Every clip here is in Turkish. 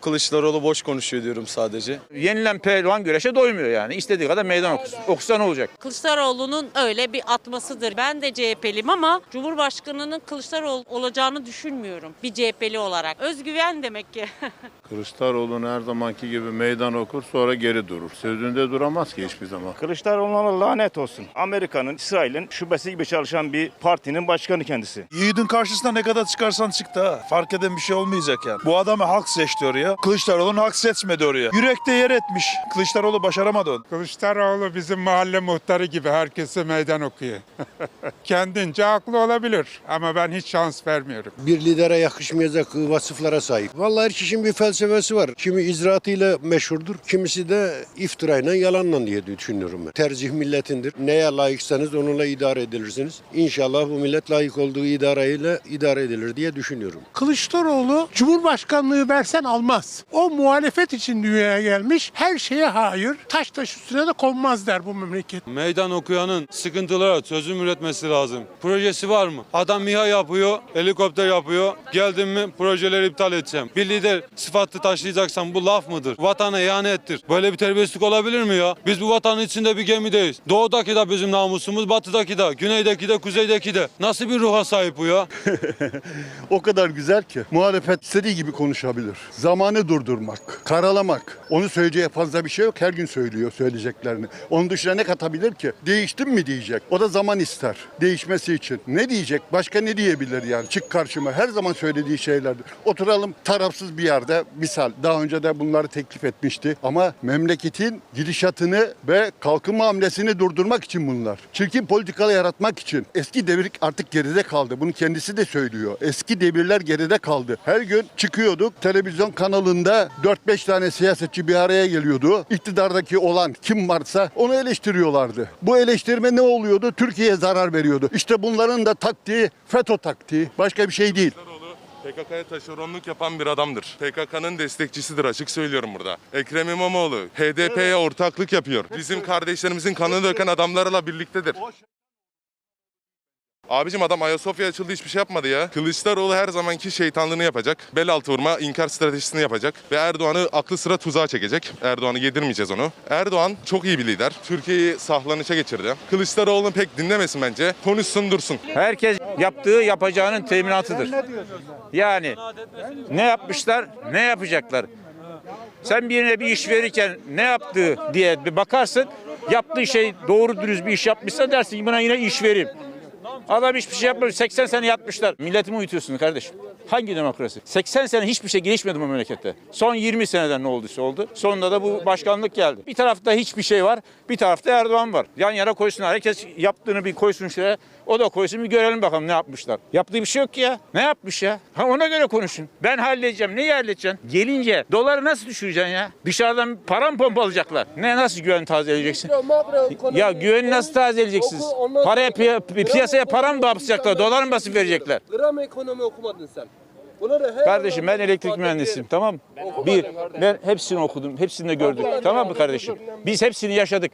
Kılıçdaroğlu boş konuşuyor diyorum sadece. Yenilen pehlivan güreşe doymuyor yani. İstediği kadar meydan okusun. Okusa ne olacak? Kılıçdaroğlu'nun öyle bir atmasıdır. Ben de CHP'liyim ama Cumhurbaşkanı'nın Kılıçdaroğlu olacağını düşünmüyorum bir CHP'li olarak. Özgüven demek ki. Kılıçdaroğlu'nu her zamanki gibi meydan okur sonra geri durur. Sözünde duramaz ki hiçbir zaman. Kılıçdaroğlu'na lanet olsun. Amerika'nın, İsrail'in şubesi gibi çalışan bir partinin başkanı kendisi. Yiğidin karşısına ne kadar çıkarsan çık da fark eden bir şey olmayacak yani. Bu adamı halk seçti oraya. Kılıçdaroğlu'nu halk seçmedi oraya. Yürekte yer etmiş. Kılıçdaroğlu başaramadı onu. Kılıçdaroğlu bizim mahalle muhtarı gibi herkese meydan okuyor. Kendince haklı olabilir ama ben hiç şans vermiyorum. bir lidere yakışmayacak vasıflara sahip. Vallahi her kişinin bir felsefesi var. Kimi icraatıyla meşhurdur, kimisi de iftirayla, yalanla diye düşünüyorum ben. Tercih milletindir. Neye layıksanız onunla idare edilirsiniz. İnşallah bu millet layık olduğu idareyle idare edilir diye düşünüyorum. Kılıçdaroğlu Cumhurbaşkanlığı versen almaz. O muhalefet için dünyaya gelmiş. Her şeye hayır. Taş taş üstüne de konmaz der bu memleket. Meydan okuyanın sıkıntılara çözüm üretmesi lazım. Projesi var mı? Adam MİHA yapıyor, helikopter yapıyor. Geldim mi projeleri iptal edeceğim. Bir lider sıfatı taşıyacaksan bu laf mıdır? Vatana ihanettir. Böyle bir terbiyesizlik olabilir mi ya? Biz bu vatanın içinde bir gemideyiz. Doğudaki de bizim namusumuz, batıdaki de, güneydeki de, kuzeydeki de. Nasıl bir ruha sahip bu ya? O kadar güzel ki muhalefet istediği gibi konuşabilir. Zamanı durdurmak, karalamak. Onu söyleyeceği fazla bir şey yok. Her gün söylüyor söyleyeceklerini. Onun dışına ne katabilir ki? Değiştim mi diyecek. O da zaman ister değişmesi için. Ne diyecek? Başka ne diyebilir yani? Çık karşıma. Her zaman söylediği şeylerdir. Oturalım tarafsız bir yerde. Misal daha önce de bunları teklif etmişti. Ama memleketin gidişatını ve kalkınma hamlesini durdurmak için bunlar. Çirkin politikalar yaratmak için. Eski devir artık geride kaldı. Bunu kendisi de söylüyor. Eski devirler geride kaldı. Her gün çıkıyorduk televizyon kanalında 4-5 tane siyasetçi bir araya geliyordu. İktidardaki olan kim varsa onu eleştiriyorlardı. Bu eleştirme ne oluyordu? Türkiye'ye zarar veriyordu. İşte bunların da taktiği FETÖ taktiği. Başka bir şey değil. PKK'ya taşeronluk yapan bir adamdır. PKK'nın destekçisidir açık söylüyorum burada. Ekrem İmamoğlu HDP'ye ortaklık yapıyor. Bizim kardeşlerimizin kanını döken adamlarla birliktedir. Abicim adam Ayasofya açıldı hiçbir şey yapmadı ya. Kılıçdaroğlu her zamanki şeytanlığını yapacak. Bel altı vurma, inkar stratejisini yapacak. Ve Erdoğan'ı aklı sıra tuzağa çekecek. Erdoğan'ı yedirmeyeceğiz onu. Erdoğan çok iyi bir lider. Türkiye'yi sahlanışa geçirdi. Kılıçdaroğlu'nu pek dinlemesin bence. Konuşsun dursun. Herkes yaptığı yapacağının teminatıdır. Yani ne yapmışlar, ne yapacaklar. Sen birine bir iş verirken ne yaptığı diye bir bakarsın. Yaptığı şey doğru dürüst bir iş yapmışsa dersin ki buna yine iş vereyim. Adam hiçbir şey yapmamış. 80 sene yatmışlar. Milletimi uyutuyorsun kardeşim. Hangi demokrasi? 80 sene hiçbir şey gelişmedi bu memlekette. Son 20 seneden ne olduysa oldu. Sonunda da bu başkanlık geldi. Bir tarafta hiçbir şey var. Bir tarafta Erdoğan var. Yan yana koysunlar. Herkes yaptığını bir koysun şuraya. O da koysun bir görelim bakalım ne yapmışlar. Yaptığı bir şey yok ki ya. Ne yapmış ya? Ha ona göre konuşun. Ben halledeceğim. Neyi halledeceksin? Gelince doları nasıl düşüreceksin ya? Dışarıdan para mı pompalayacaklar? Ne nasıl güven tazeleyeceksin? Ya güveni nasıl tazeleyeceksiniz? Paraya piya- piyasaya para mı basacaklar? Dolar mı basıp verecekler? Gram ekonomi okumadın sen. Kardeşim ben elektrik mühendisiyim tamam mı? Bir, ben hepsini okudum, hepsini de gördük. Tamam mı kardeşim? Biz hepsini yaşadık.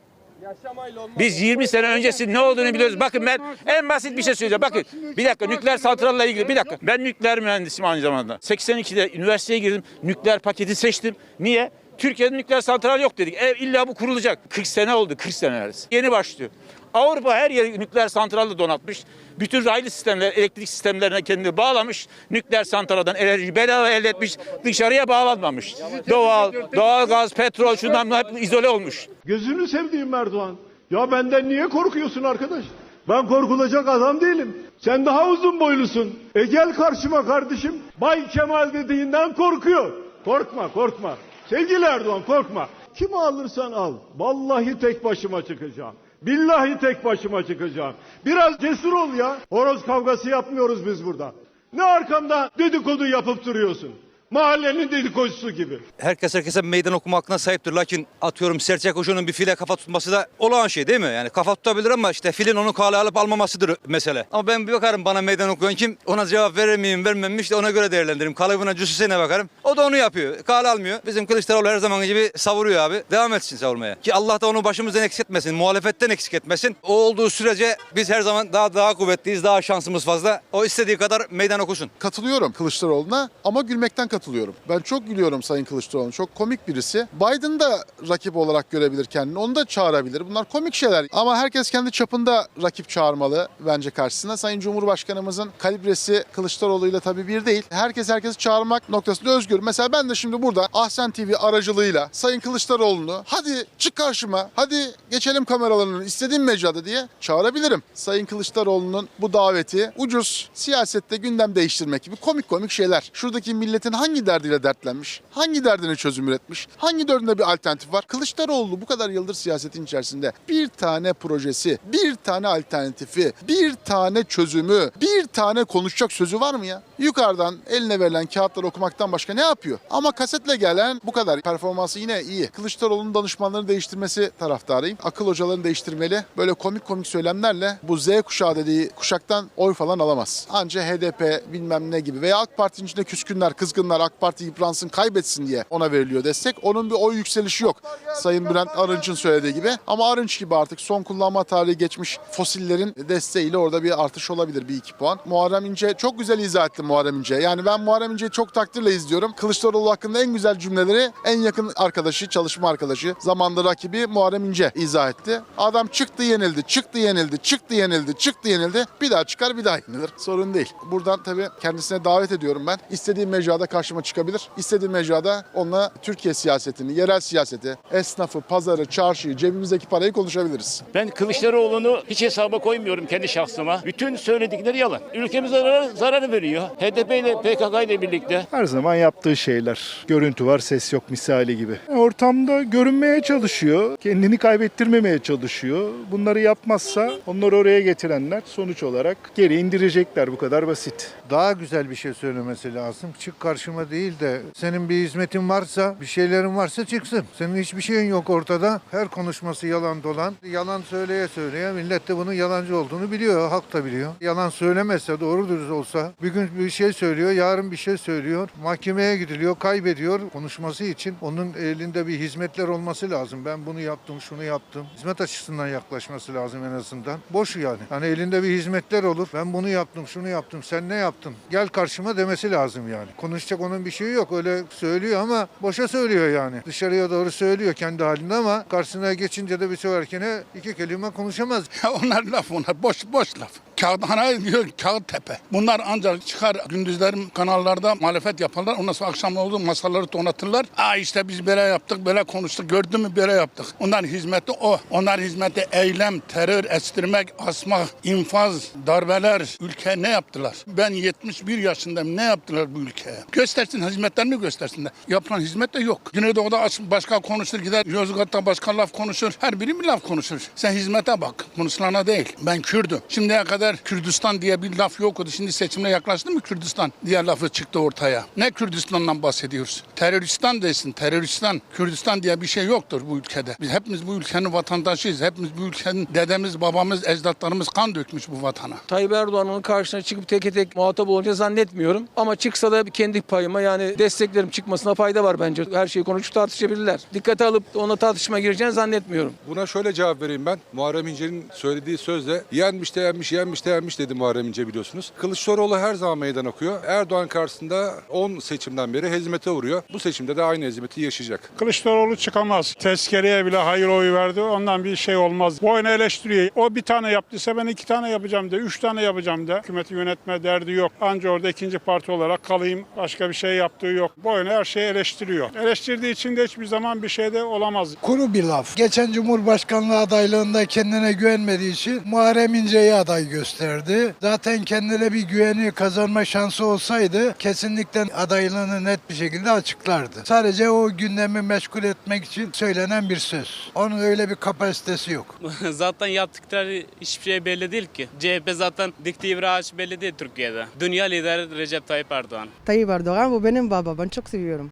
Biz 20 sene öncesi ne olduğunu biliyoruz. Bakın ben en basit bir şey söyleyeceğim. Bakın bir dakika nükleer santralla ilgili bir dakika. Ben nükleer mühendisiyim aynı zamanda. 82'de üniversiteye girdim. Nükleer paketi seçtim. Niye? Türkiye'de nükleer santral yok dedik. E, illa bu kurulacak. 40 sene oldu. 40 sene neredeyse. Yeni başlıyor. Avrupa her yeri nükleer santralle donatmış. Bütün raylı sistemler, elektrik sistemlerine kendini bağlamış. Nükleer santraldan enerji bedava elde etmiş. Dışarıya bağlanmamış. Doğal, doğal gaz, petrol şundan hep izole olmuş. Gözünü sevdiğim Erdoğan. Ya benden niye korkuyorsun arkadaş? Ben korkulacak adam değilim. Sen daha uzun boylusun. E gel karşıma kardeşim. Bay Kemal dediğinden korkuyor. Korkma korkma. Sevgili Erdoğan korkma. Kimi alırsan al. Vallahi tek başıma çıkacağım. Billahi tek başıma çıkacağım. Biraz cesur ol ya. Horoz kavgası yapmıyoruz biz burada. Ne arkamda dedikodu yapıp duruyorsun? Mahallenin dedikodusu gibi. Herkes herkese meydan okuma hakkına sahiptir. Lakin atıyorum serçe kuşunun bir file kafa tutması da olağan şey değil mi? Yani kafa tutabilir ama işte filin onu kale alıp almamasıdır mesele. Ama ben bir bakarım bana meydan okuyan kim? Ona cevap verir miyim vermem mi işte ona göre değerlendiririm. Kalıbına cüssesine bakarım. O da onu yapıyor. Kale almıyor. Bizim Kılıçdaroğlu her zaman gibi savuruyor abi. Devam etsin savurmaya. Ki Allah da onu başımızdan eksik etmesin. Muhalefetten eksik etmesin. O olduğu sürece biz her zaman daha daha kuvvetliyiz. Daha şansımız fazla. O istediği kadar meydan okusun. Katılıyorum Kılıçdaroğlu'na ama gülmekten katılıyorum. Katılıyorum. Ben çok gülüyorum Sayın Kılıçdaroğlu. Çok komik birisi. Biden da rakip olarak görebilir kendini. Onu da çağırabilir. Bunlar komik şeyler. Ama herkes kendi çapında rakip çağırmalı bence karşısına. Sayın Cumhurbaşkanımızın kalibresi Kılıçdaroğlu ile tabii bir değil. Herkes herkesi çağırmak noktasında özgür. Mesela ben de şimdi burada Ahsen TV aracılığıyla Sayın Kılıçdaroğlu'nu hadi çık karşıma, hadi geçelim kameralarını istediğim mecrada diye çağırabilirim. Sayın Kılıçdaroğlu'nun bu daveti ucuz siyasette gündem değiştirmek gibi komik komik şeyler. Şuradaki milletin hangi derdiyle dertlenmiş, hangi derdine çözüm üretmiş, hangi dördünde bir alternatif var? Kılıçdaroğlu bu kadar yıldır siyasetin içerisinde bir tane projesi, bir tane alternatifi, bir tane çözümü, bir tane konuşacak sözü var mı ya? Yukarıdan eline verilen kağıtları okumaktan başka ne yapıyor? Ama kasetle gelen bu kadar. Performansı yine iyi. Kılıçdaroğlu'nun danışmanlarını değiştirmesi taraftarıyım. Akıl hocalarını değiştirmeli. Böyle komik komik söylemlerle bu Z kuşağı dediği kuşaktan oy falan alamaz. Anca HDP bilmem ne gibi veya AK Parti'nin içinde küskünler, kızgınlar AK Parti yıpransın, kaybetsin diye ona veriliyor destek. Onun bir oy yükselişi yok. Sayın Bülent Arınç'ın söylediği gibi. Ama Arınç gibi artık son kullanma tarihi geçmiş fosillerin desteğiyle orada bir artış olabilir bir iki puan. Muharrem İnce çok güzel izah etti Muharrem İnce. Yani ben Muharrem İnce'yi çok takdirle izliyorum. Kılıçdaroğlu hakkında en güzel cümleleri en yakın arkadaşı, çalışma arkadaşı, zamanda rakibi Muharrem İnce izah etti. Adam çıktı yenildi, çıktı yenildi, çıktı yenildi, çıktı yenildi. Bir daha çıkar bir daha yenilir. Sorun değil. Buradan tabii kendisine davet ediyorum ben. İstediğim mecrada karşıma çıkabilir. İstediğim mecrada onunla Türkiye siyasetini, yerel siyaseti, esnafı, pazarı, çarşıyı, cebimizdeki parayı konuşabiliriz. Ben Kılıçdaroğlu'nu hiç hesaba koymuyorum kendi şahsıma. Bütün söyledikleri yalan. Ülkemize zarar, zarar veriyor. HDP ile PKK ile birlikte. Her zaman yaptığı şeyler. Görüntü var, ses yok misali gibi. Ortamda görünmeye çalışıyor. Kendini kaybettirmemeye çalışıyor. Bunları yapmazsa onları oraya getirenler sonuç olarak geri indirecekler. Bu kadar basit. Daha güzel bir şey söylemesi lazım. Çık karşıma değil de senin bir hizmetin varsa, bir şeylerin varsa çıksın. Senin hiçbir şeyin yok ortada. Her konuşması yalan dolan. Yalan söyleye söyleye millet de bunun yalancı olduğunu biliyor. Halk da biliyor. Yalan söylemezse doğru dürüst olsa bir gün bir şey söylüyor, yarın bir şey söylüyor. Mahkemeye gidiliyor, kaybediyor. Konuşması için onun elinde bir hizmetler olması lazım. Ben bunu yaptım, şunu yaptım. Hizmet açısından yaklaşması lazım en azından. Boş yani. Hani elinde bir hizmetler olur. Ben bunu yaptım, şunu yaptım. Sen ne yaptın? Gel karşıma demesi lazım yani. Konuşacak onun bir şeyi yok. Öyle söylüyor ama boşa söylüyor yani. Dışarıya doğru söylüyor kendi halinde ama karşısına geçince de bir söylerken iki kelime konuşamaz. Onlar laf onlar boş boş laf. Kağıthane diyor kağıt tepe. Bunlar ancak çıkar gündüzlerin kanallarda muhalefet yaparlar. Ondan sonra akşam oldu masaları donatırlar. Aa işte biz böyle yaptık böyle konuştuk gördün mü böyle yaptık. Onların hizmeti o. Onların hizmeti eylem, terör, estirmek, asmak, infaz, darbeler. Ülkeye ne yaptılar? Ben 71 yaşındayım. Ne yaptılar bu ülkeye? Göstersin hizmetlerini göstersinler. Yapılan hizmet de yok. Güneydoğu'da başka konuşur gider. Yozgat'ta başka laf konuşur. Her biri bir laf konuşur. Sen hizmete bak. Konuşulana değil. Ben Kürdüm. Şimdiye kadar Kürdistan diye bir laf yoktu. Şimdi seçimle yaklaştı mı Kürdistan diye lafı çıktı ortaya. Ne Kürdistan'dan bahsediyoruz? Teröristan desin. Teröristan. Kürdistan diye bir şey yoktur bu ülkede. Biz hepimiz bu ülkenin vatandaşıyız. Hepimiz bu ülkenin dedemiz, babamız, ecdatlarımız kan dökmüş bu vatana. Tayyip Erdoğan'ın karşısına çıkıp tek tek muhatap olunca zannetmiyorum. Ama çıksa da kendi payıma yani desteklerim çıkmasına fayda var bence. Her şeyi konuşup tartışabilirler. Dikkate alıp ona tartışma gireceğini zannetmiyorum. Buna şöyle cevap vereyim ben. Muharrem İnce'nin söylediği sözle yenmiş de yenmiş, yenmiş de yenmiş dedi Muharrem İnce biliyorsunuz. Kılıçdaroğlu her zaman meydan okuyor. Erdoğan karşısında 10 seçimden beri hezimete uğruyor. Bu seçimde de aynı hezimeti yaşayacak. Kılıçdaroğlu çıkamaz. Tezkereye bile hayır oyu verdi. Ondan bir şey olmaz. Boyuna eleştiriyor. O bir tane yaptıysa ben iki tane yapacağım de, üç tane yapacağım de. Hükümeti yönetme derdi yok. Anca orada ikinci parti olarak kalayım. Başka bir şey yaptığı yok. Boyuna her şeyi eleştiriyor. Eleştirdiği için de hiçbir zaman bir şeyde olamaz. Kuru bir laf. Geçen Cumhurbaşkanlığı adaylığında kendine güvenmediği için Muharrem İnce'yi aday gösterdi. Zaten kendine bir güveni kazanma şansı olsaydı kesinlikle adaylığını net bir şekilde açıklardı. Sadece o gündemi meşgul etmek için söylenen bir söz. Onun öyle bir kapasitesi yok. zaten yaptıkları hiçbir şey belli değil ki. CHP zaten diktiği bir ağaç belli değil Türkiye'de. Dünya lideri Recep Tayyip Erdoğan. Tayyip Erdoğan bu benim baba. Ben çok seviyorum.